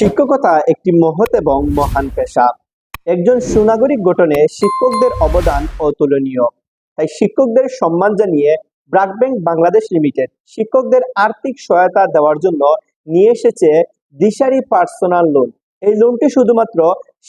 শিক্ষকতা একটি মহৎ এবং মহান পেশা একজন সুনাগরিক গঠনে শিক্ষকদের অবদান অতুলনীয়। তাই শিক্ষকদের সম্মান জানিয়ে ব্রাক ব্যাংক বাংলাদেশ লিমিটেড শিক্ষকদের আর্থিক সহায়তা দেওয়ার জন্য নিয়ে এসেছে দিশারি পার্সোনাল লোন। এই লোনটি শুধুমাত্র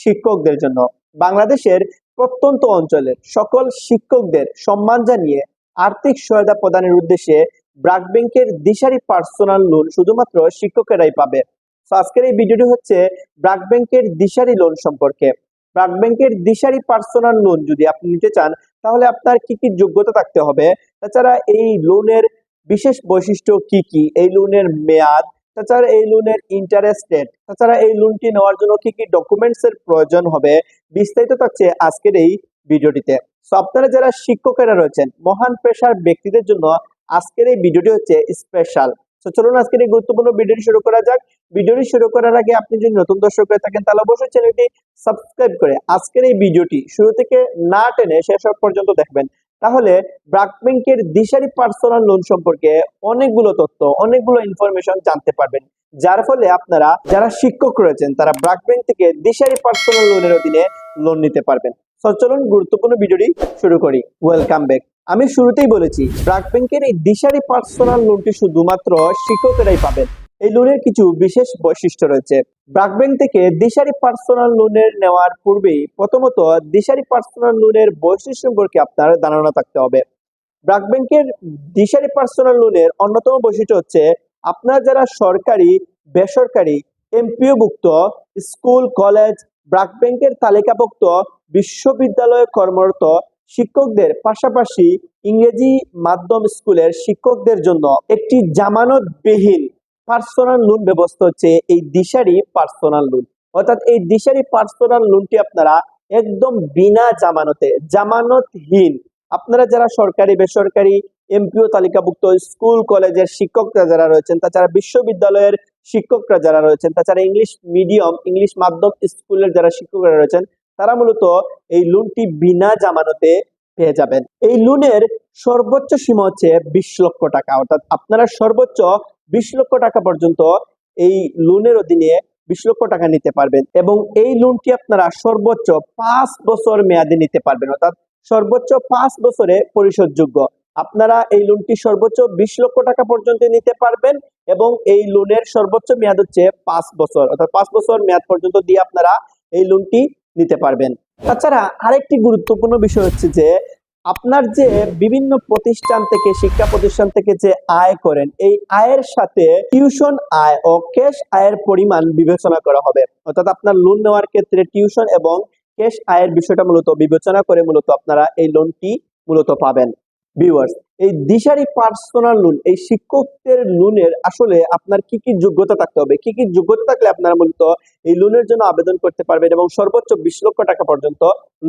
শিক্ষকদের জন্য, বাংলাদেশের প্রত্যন্ত অঞ্চলের সকল শিক্ষকদের সম্মান জানিয়ে আর্থিক সহায়তা প্রদানের উদ্দেশ্যে ব্রাক ব্যাংকের দিশারি পার্সোনাল লোন শুধুমাত্র শিক্ষকেরাই পাবে। তো আজকের এই ভিডিওটি হচ্ছে ব্রাক ব্যাংকের দিশারি লোন সম্পর্কে। ব্রাক ব্যাংকের দিশারি পার্সোনাল লোন যদি আপনি নিতে চান, তাহলে আপনার কি কি যোগ্যতা থাকতে হবে? তাছাড়া এই লোনের বিশেষ বৈশিষ্ট্য কি কি? এই লোনের মেয়াদ, তাছাড়া এই লোনের ইন্টারেস্ট রেট তাছাড়া এই লোনটি নেওয়ার জন্য কি কি ডকুমেন্টস এর প্রয়োজন হবে, বিস্তারিত থাকছে আজকের এই ভিডিওটিতে সো আপনারা যারা শিক্ষকেরা রয়েছেন, মহান পেশার ব্যক্তিদের জন্য আজকের এই ভিডিওটি হচ্ছে স্পেশাল তো চলুন আজকের এই গুরুত্বপূর্ণ ভিডিওটি শুরু করা যাক। ভিডিওটি শুরু করার আগে আপনি যদি নতুন দর্শক হয়ে থাকেন, তাহলে অবশ্যই চ্যানেলটি সাবস্ক্রাইব করে আজকের এই ভিডিওটি শুরু থেকে না টেনে শেষ পর্যন্ত দেখবেন। তাহলে ব্রাক ব্যাংকের দিশারি পার্সোনাল লোন সম্পর্কে অনেকগুলো তথ্য, অনেকগুলো ইনফরমেশন জানতে পারবেন। যার ফলে আপনারা, যারা শিক্ষক রয়েছেন, তারা ব্রাক ব্যাংক থেকে দিশারি পার্সোনাল লোনের অধীনে লোন নিতে পারবেন। তো চলুন গুরুত্বপূর্ণ ভিডিওটি শুরু করি। ওয়েলকাম ব্যাক আমি শুরুতেই বলেছি ব্রাক ব্যাংকের এই দিশারি পার্সোনাল লোনটি শুধুমাত্র শিক্ষকেরাই পাবেন। এই লোনের কিছু বিশেষ বৈশিষ্ট্য রয়েছে। ব্রাক ব্যাংক থেকে দিশারি পার্সোনাল লোনের নেওয়ার পূর্বেই প্রথমত দিশারি পার্সোনাল লোনের বৈশিষ্ট্য সম্পর্কে আপনার ধারণা থাকতে হবে। ব্রাক ব্যাংকের দিশারি পার্সোনাল লোনের অন্যতম বৈশিষ্ট্য হচ্ছে, আপনার যারা সরকারি, বেসরকারি এমপিওভুক্ত স্কুল কলেজ ব্রাক ব্যাংকের তালিকাভুক্ত বিশ্ববিদ্যালয়ে কর্মরত শিক্ষকদের পাশাপাশি ইংরেজি মাধ্যম স্কুলের শিক্ষকদের জন্য একটি জামানতবিহীন পার্সোনাল লোন ব্যবস্থা হচ্ছে এই দিশারি পার্সোনাল লোন অর্থাৎ এই দিশারি পার্সোনাল লোনটি আপনারা একদম বিনা জামানতে, জামানতহীন। আপনারা যারা সরকারি, বেসরকারি এমপিও তালিকাভুক্ত স্কুল, কলেজের শিক্ষকরা যারা রয়েছেন, তাছাড়া বিশ্ববিদ্যালয়ের শিক্ষকরা যারা রয়েছেন, তাছাড়া ইংলিশ মিডিয়াম, ইংলিশ মাধ্যম স্কুলের যারা শিক্ষকরা রয়েছেন, তারা মূলত এই লোনটি বিনা জামানতে পেয়ে যাবেন। এই লোনের সর্বোচ্চ সীমা হচ্ছে বিশ লক্ষ টাকা। অর্থাৎ আপনারা সর্বোচ্চ বিশ লক্ষ টাকা পর্যন্ত এই লোনের অধীনে বিশ লক্ষ টাকা নিতে পারবেন এবং এই লোনটি আপনারা সর্বোচ্চ পাঁচ বছর মেয়াদে নিতে পারবেন। অর্থাৎ সর্বোচ্চ পাঁচ বছরে পরিশোধযোগ্য। আপনারা এই লোনটি সর্বোচ্চ বিশ লক্ষ টাকা পর্যন্ত নিতে পারবেন এবং এই লোনের সর্বোচ্চ মেয়াদ হচ্ছে পাঁচ বছর। অর্থাৎ পাঁচ বছর মেয়াদ পর্যন্ত দিয়ে আপনারা এই লোনটি নিতে পারবেন। তাছাড়া আরেকটি গুরুত্বপূর্ণ বিষয় হচ্ছে যে, আপনার যে বিভিন্ন প্রতিষ্ঠান থেকে, শিক্ষা প্রতিষ্ঠান থেকে যে আয় করেন, এই আয়ের সাথে টিউশন আয় ও ক্যাশ আয়ের পরিমাণ বিবেচনা করা হবে। অর্থাৎ আপনার লোন নেওয়ার ক্ষেত্রে টিউশন এবং ক্যাশ আয়ের বিষয়টা মূলত বিবেচনা করে মূলত আপনারা এই লোনটি মূলত পাবেন। ভিউয়ার্স এই দিশারি পার্সোনাল লোন এই শিক্ষকদের লোনের আসলে আপনার কি কি যোগ্যতা থাকতে হবে? কি কি যোগ্যতা থাকলে আপনারা মূলত এই লোনের জন্য আবেদন করতে পারবেন এবং সর্বোচ্চ বিশ লক্ষ টাকা পর্যন্ত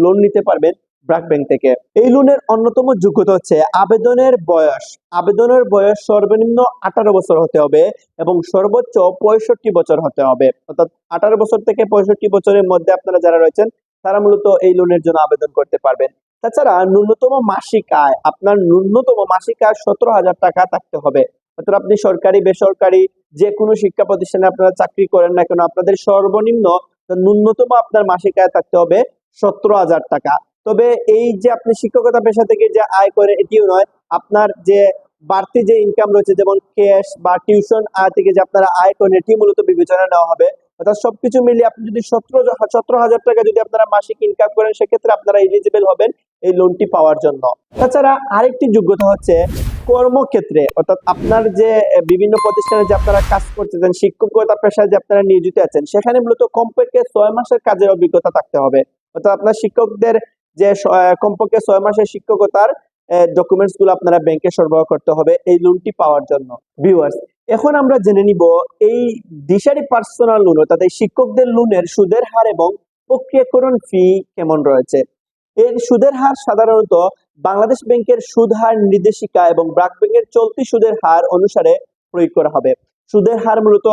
লোন নিতে পারবেন ব্রাক ব্যাংক থেকে। এই লোনের অন্যতম যোগ্যতা হচ্ছে আবেদনের বয়স। আবেদনের বয়স সর্বনিম্ন আঠারো বছর হতে হবে এবং সর্বোচ্চ পঁয়ষট্টি বছর হতে হবে। অর্থাৎ আঠারো বছর থেকে পঁয়ষট্টি বছরের মধ্যে আপনারা যারা রয়েছেন, তারা মূলত এই লোনের জন্য আবেদন করতে পারবেন। তাছাড়া ন্যূনতম মাসিক আয়, আপনার ন্যূনতম মাসিক আয় সতেরো হাজার টাকা থাকতে হবে। অর্থাৎ আপনি সরকারি, বেসরকারি যে কোনো শিক্ষা প্রতিষ্ঠানে আপনারা চাকরি করেন না কেন, আপনাদের সর্বনিম্ন ন্যূনতম আপনার মাসিক আয় থাকতে হবে সতেরো হাজার টাকা। তবে এই যে আপনি শিক্ষকতা পেশা থেকে যে আয় করেন, এটিও নয়। আপনার যে বাড়তি যে ইনকাম রয়েছে, যেমন ক্যাশ বা টিউশন আয় থেকে যে আপনারা আয় করেন এটি মূলত বিবেচনা নেওয়া হবে। অর্থাৎ সবকিছু মিলিয়ে আপনি যদি সতেরো সতেরো হাজার টাকা যদি আপনারা মাসিক ইনকাম করেন, সেক্ষেত্রে আপনারা এলিজিবল হবেন এই লোনটি পাওয়ার জন্য। তাছাড়া আরেকটি যোগ্যতা হচ্ছে কর্মক্ষেত্রে। অর্থাৎ আপনার যে বিভিন্ন প্রতিষ্ঠানে যে আপনারা কাজ করতেছেন, শিক্ষকতা পেশায় যে আপনারা নিয়োজিত আছেন, সেখানে মূলত কমপক্ষে ছয় মাসের কাজের অভিজ্ঞতা থাকতে হবে। অর্থাৎ আপনার শিক্ষকদের যে কমপক্ষে ছয় মাসের শিক্ষকতার ডকুমেন্টসগুলো আপনারা ব্যাংকে সরবরাহ করতে হবে এই লোনটি পাওয়ার জন্য। ভিউয়ার্স এখন আমরা জেনে নিব এই দিশারি পার্সোনাল লোন অর্থাৎ শিক্ষকদের লোনের সুদের হার এবং প্রক্রিয়াকরণ ফি কেমন রয়েছে? এর সুদের হার সাধারণত বাংলাদেশ ব্যাংকের সুদ হার নির্দেশিকা এবং ব্রাক ব্যাংকের চলতি সুদের হার অনুসারে প্রয়োগ করা হবে। সুদের হার মূলত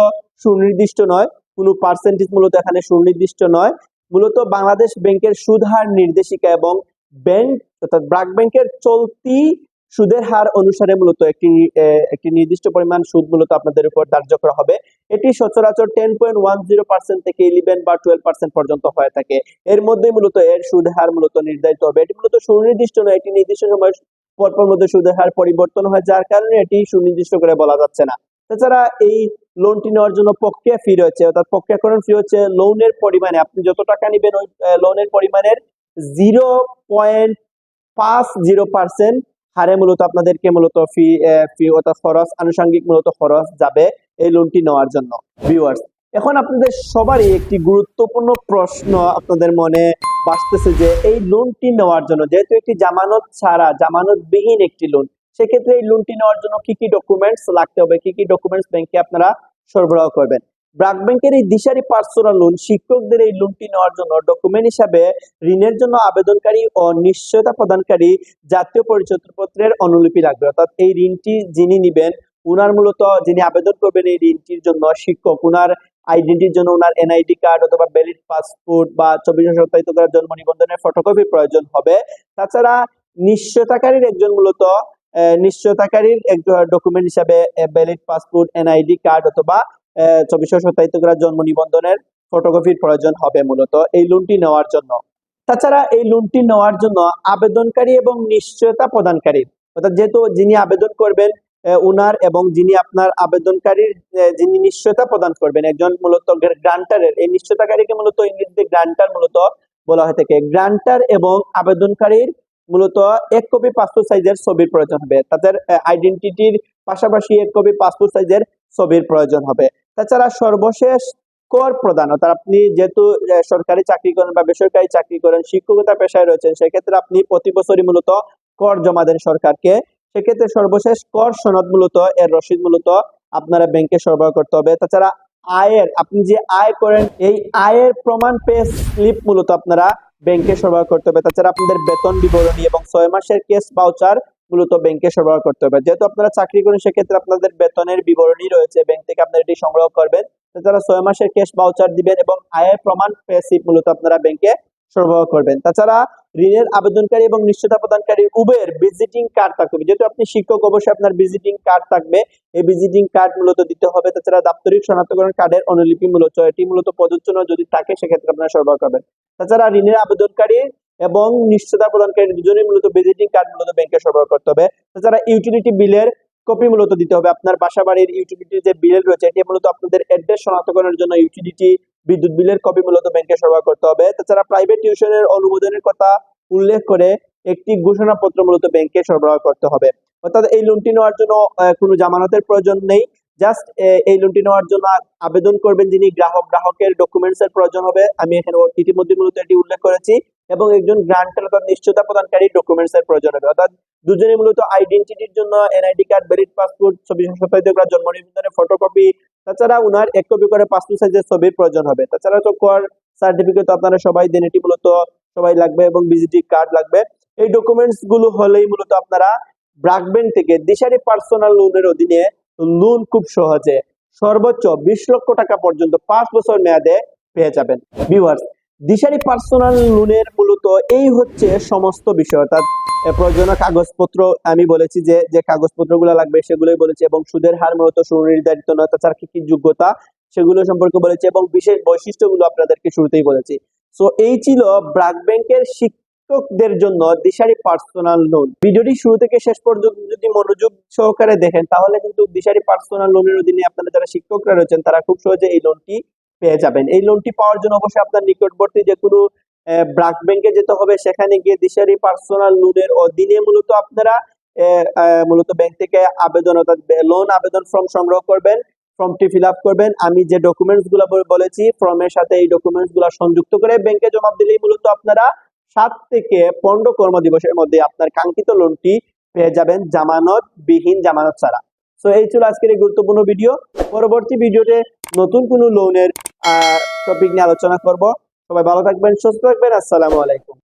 সুনির্দিষ্ট নয়, কোনো পার্সেন্টেজ মূলত এখানে সুনির্দিষ্ট নয়। মূলত বাংলাদেশ ব্যাংকের সুদ হার নির্দেশিকা এবং ব্যাংক, অর্থাৎ ব্রাক ব্যাংকের চলতি সুদের হার অনুসারে মূলত একটি একটি নির্দিষ্ট পরিমাণ সুদ মূলত আপনাদের উপর ধার্য করা হবে। এটি সচরাচর ten point one zero percent থেকে ইলেভেন বা টুয়েলভ পার্সেন্ট পর্যন্ত হয়ে থাকে। এর মধ্যে মূলত এর সুদ হার মূলত নির্ধারিত হবে। এটি মূলত সুনির্দিষ্ট নয় একটি নির্দিষ্ট সময় পরপর মধ্যে সুদের হার পরিবর্তন হয়, যার কারণে এটি সুনির্দিষ্ট করে বলা যাচ্ছে না। তাছাড়া এই লোনটি নেওয়ার জন্য প্রক্রিয়া ফি রয়েছে, অর্থাৎ প্রক্রিয়াকরণ ফি হচ্ছে লোনের পরিমাণে। আপনি যত টাকা নেবেন ওই লোনের পরিমাণের জিরো পয়েন্ট পাঁচ জিরো পার্সেন্ট হারে মূলত আপনাদেরকে মূলত ফি ফি অর্থাৎ খরচ, আনুষঙ্গিক মূলত খরচ যাবে এই লোনটি নেওয়ার জন্য। ভিউয়ার্স এখন আপনাদের সবারই একটি গুরুত্বপূর্ণ প্রশ্ন আপনাদের মনে বাসতেছে যে এই লোনটি নেওয়ার জন্য, যেহেতু একটি জামানত ছাড়া, জামানতবিহীন একটি লোন সেক্ষেত্রে এই লোনটি নেওয়ার জন্য কি কি ডকুমেন্টস লাগতে হবে, কি কি ডকুমেন্টস ব্যাংকে আপনারা সরবরাহ করবেন? ব্রাক ব্যাংকের এই দিশারি পার্সোনাল লোন শিক্ষকদের এই লোনটি নেওয়ার জন্য ডকুমেন্ট হিসাবে ঋণের জন্য আবেদনকারী ও নিশ্চয়তা প্রদানকারী জাতীয় পরিচয়পত্রের অনুলিপি লাগবে। অর্থাৎ এই ঋণটি যিনি নিবেন, উনার মূলত যিনি আবেদন করবেন এই ঋণটির জন্য শিক্ষক, উনার আইডেন্টির জন্য উনার এনআইডি কার্ড অথবা ভ্যালিড পাসপোর্ট বা চব্বিশ সত্তায়িত করার জন্ম নিবন্ধনের ফটোকপি প্রয়োজন হবে। তাছাড়া নিশ্চয়তাকারীর একজন মূলত নিশ্চয়তাকারীর ডকুমেন্ট হিসাবে ভ্যালিড পাসপোর্ট এনআইডি কার্ড অথবা চব্বিশ সত্তায়িত করার জন্ম নিবন্ধনের ফটোকপির প্রয়োজন হবে মূলত এই লোনটি নেওয়ার জন্য। তাছাড়া এই লোনটি নেওয়ার জন্য আবেদনকারী এবং নিশ্চয়তা প্রদানকারী, অর্থাৎ যেহেতু যিনি আবেদন করবেন উনার এবং যিনি আপনার আবেদনকারীর যিনি নিশ্চয়তা প্রদান করবেন, একজন মূলত গ্রান্টারের এই নিশ্চয়তাকারীকে মূলত ইংরেজিতে গ্রান্টার মূলত বলা হয়ে থাকে। গ্রান্টার এবং আবেদনকারীর মূলত এক কপি পাসপোর্ট সাইজের ছবির প্রয়োজন হবে। তাদের আইডেন্টিটির পাশাপাশি এক কপি পাসপোর্ট সাইজের ছবির প্রয়োজন হবে। তাছাড়া সর্বশেষ কর প্রদান অর্থাৎ আপনি যেহেতু সরকারি চাকরি করেন বা বেসরকারি চাকরি করেন, শিক্ষকতা পেশায় রয়েছেন, সেক্ষেত্রে আপনি প্রতি বছরই মূলত কর জমা দেন সরকারকে। সেক্ষেত্রে সর্বশেষ কর সনদ মূলত এর রসিদ মূলত আপনারা ব্যাংকে সরবরাহ করতে হবে। তাছাড়া আয়ের, আপনি যে আয় করেন, এই আয়ের প্রমাণ পে স্লিপ মূলত আপনারা ব্যাংকে সরবরাহ করতে হবে। তাছাড়া আপনাদের বেতন বিবরণী এবং ছয় মাসের কেস বাউচার মূলত ব্যাংকে সরবরাহ করতে হবে। যেহেতু আপনারা চাকরি করেন, সেক্ষেত্রে আপনাদের বেতনের বিবরণী রয়েছে। ব্যাংক থেকে আপনারা এটি সংগ্রহ করবেন। তাছাড়া ছয় মাসের ক্যাশ বাউচার দিবেন এবং আয়ের প্রমাণ পেসিপ মূলত আপনারা ব্যাংকে সরবরাহ করবেন। তাছাড়া ঋণের আবেদনকারী এবং নিশ্চয়তা প্রদানকারী উভয়ের ভিজিটিং কার্ড থাকতে হবে। যেহেতু আপনি শিক্ষক, অবশ্যই আপনার ভিজিটিং কার্ড থাকবে। এই ভিজিটিং কার্ড মূলত দিতে হবে। তাছাড়া দাপ্তরিক শনাক্তকরণ কার্ডের অনুলিপি মূলত, এটি মূলত প্রযোজ্য যদি থাকে, সেক্ষেত্রে আপনারা সরবরাহ করবেন। তাছাড়া ঋণের আবেদনকারী এবং নিশ্চয়তা প্রদানকারী দুজনেই মূলত ভিজিটিং কার্ড মূলত ব্যাংকে সরবরাহ করতে হবে। তাছাড়া ইউটিলিটি বিলের কপি মূলত দিতে হবে। আপনার বাসা বাড়ির ইউটিলিটির যে বিল রয়েছে, এটি মূলত আপনাদের অ্যাড্রেস শনাক্তকরণের জন্য ইউটিলিটি বিদ্যুৎ বিলের কপি মূলত ব্যাংকে সরবরাহ করতে হবে। তাছাড়া প্রাইভেট টিউশনের অনুমোদনের কথা উল্লেখ করে একটি ঘোষণাপত্র মূলত ব্যাংকে সরবরাহ করতে হবে। অর্থাৎ এই লোনটি নেওয়ার জন্য কোনো জামানতের প্রয়োজন নেই। জাস্ট এই লোনটি নেওয়ার জন্য আবেদন করবেন যিনি গ্রাহক, গ্রাহকের ডকুমেন্টস এর প্রয়োজন হবে। আমি এখানে ইতিমধ্যে মূলত এটি উল্লেখ করেছি। এবং একজন গ্রান্টার অর্থাৎ নিশ্চয়তা প্রদানকারী ডকুমেন্টস এর প্রয়োজন হবে অর্থাৎ দুজনে মূলত আইডেন্টিটির জন্য এনআইডি কার্ড ভ্যালিড পাসপোর্ট ছবি সত্যায়িত করা, জন্ম নিবন্ধনের ফটোকপি তাছাড়া উনার এক কপি করে পাসপোর্ট সাইজের ছবির প্রয়োজন হবে। তাছাড়া তো কর সার্টিফিকেট আপনারা সবাই দেন, এটি মূলত সবাই লাগবে এবং ভিজিটিং কার্ড লাগবে। এই ডকুমেন্টসগুলো হলেই মূলত আপনারা ব্রাক ব্যাংক থেকে দিশারি পার্সোনাল লোনের অধীনে লোন খুব সহজে সর্বোচ্চ বিশ লক্ষ টাকা পর্যন্ত পাঁচ বছর মেয়াদে পেয়ে যাবেন। ভিউয়ার্স দিশারি পার্সোনাল লোনের মূলত এই হচ্ছে সমস্ত বিষয়, অর্থাৎ প্রয়োজনীয় কাগজপত্র আমি বলেছি যে যে কাগজপত্রগুলো লাগবে সেগুলোই বলেছি এবং সুদের হার মূলত সুনির্ধারিত নয়, তাছাড়া কি কি যোগ্যতা সেগুলো সম্পর্কে বলেছি এবং বিশেষ বৈশিষ্ট্যগুলো আপনাদেরকে শুরুতেই বলেছি। সো এই ছিল ব্রাক ব্যাংকের শিক্ষকদের জন্য দিশারি পার্সোনাল লোন। ভিডিওটি শুরু থেকে শেষ পর্যন্ত যদি মনোযোগ সহকারে দেখেন, তাহলে কিন্তু দিশারি পার্সোনাল লোনের অধীনে আপনারা যারা শিক্ষকরা রয়েছেন, তারা খুব সহজে এই লোনটি পেয়ে যাবেন। এই লোনটি পাওয়ার জন্য অবশ্যই আপনার নিকটবর্তী যে কোনো ব্রাক ব্যাংকে যেতে হবে। সেখানে গিয়ে দিশারি পার্সোনাল লোনের অধীনে মূলত আপনারা মূলত ব্যাংক থেকে আবেদন অর্থাৎ লোন আবেদন ফর্ম সংগ্রহ করবেন ফর্মটি ফিল আপ করবেন। আমি যে ডকুমেন্টসগুলো বলে- বলেছি ফর্মের সাথে এই ডকুমেন্টসগুলো সংযুক্ত করে ব্যাংকে জমা দিলেই মূলত আপনারা সাত থেকে পনেরো কর্মদিবসের মধ্যে আপনার কাঙ্ক্ষিত লোনটি পেয়ে যাবেন জামানত বিহীন জামানত ছাড়া। তো এই ছিল আজকের এই গুরুত্বপূর্ণ ভিডিও পরবর্তী ভিডিওতে নতুন কোনো লোনের টপিক নিয়ে আলোচনা করব। সবাই ভালো থাকবেন সুস্থ থাকবেন আসসালামু আলাইকুম।